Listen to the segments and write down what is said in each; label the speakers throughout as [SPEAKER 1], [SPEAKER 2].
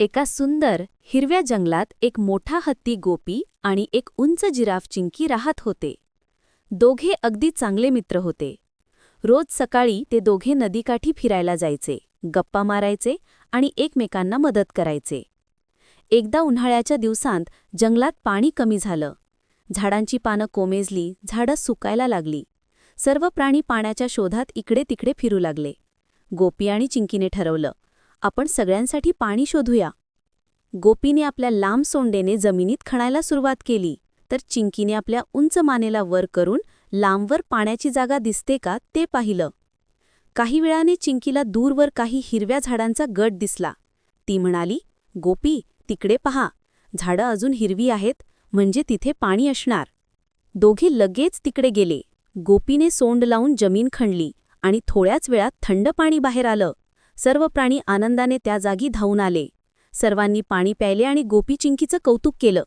[SPEAKER 1] एका सुंदर हिरव्या जंगलात एक मोठा हत्ती गोपी आणि एक उंच जिराफ चिंकी राहत होते. दोघे अगदी चांगले मित्र होते. रोज सकाळी ते दोघे नदीकाठी फिरायला जायचे गप्पा मारायचे आणि एकमेकांना मदत करायचे. एकदा उन्हाळ्याच्या दिवसांत जंगलात पाणी कमी झालं. झाडांची पानं कोमेजली झाडं सुकायला लागली. सर्व प्राणी पाण्याच्या शोधात इकडे तिकडे फिरू लागले. गोपी आणि चिंकीने ठरवलं आपण सगळ्यांसाठी पाणी शोधूया. गोपीने आपल्या लांब सोंडेने जमिनीत खणायला सुरुवात केली. तर चिंकीने आपल्या उंच मानेला वर करून लांबवर पाण्याची जागा दिसते का ते पाहिलं. काही वेळाने चिंकीला दूरवर काही हिरव्या झाडांचा गट दिसला. ती म्हणाली गोपी तिकडे पहा. झाडं अजून हिरवी आहेत म्हणजे तिथे पाणी असणार. दोघे लगेच तिकडे गेले. गोपीने सोंड लावून जमीन खणली आणि थोड्याच वेळात थंड पाणी बाहेर आलं. सर्व प्राणी आनंदाने त्या जागी धावून आले. सर्वांनी पाणी प्यायले आणि गोपी चिंकीचं कौतुक केलं.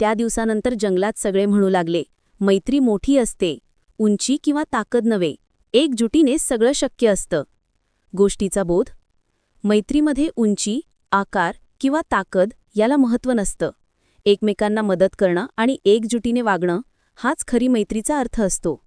[SPEAKER 1] त्या दिवसानंतर जंगलात सगळे म्हणू लागले मैत्री मोठी असते. उंची किंवा ताकद नव्हे. एकजुटीने सगळं शक्य असतं. गोष्टीचा बोध? मैत्रीमध्ये उंची आकार किंवा ताकद याला महत्त्व नसतं. एकमेकांना मदत करणं आणि एकजुटीने वागणं हाच खरी मैत्रीचा अर्थ असतो.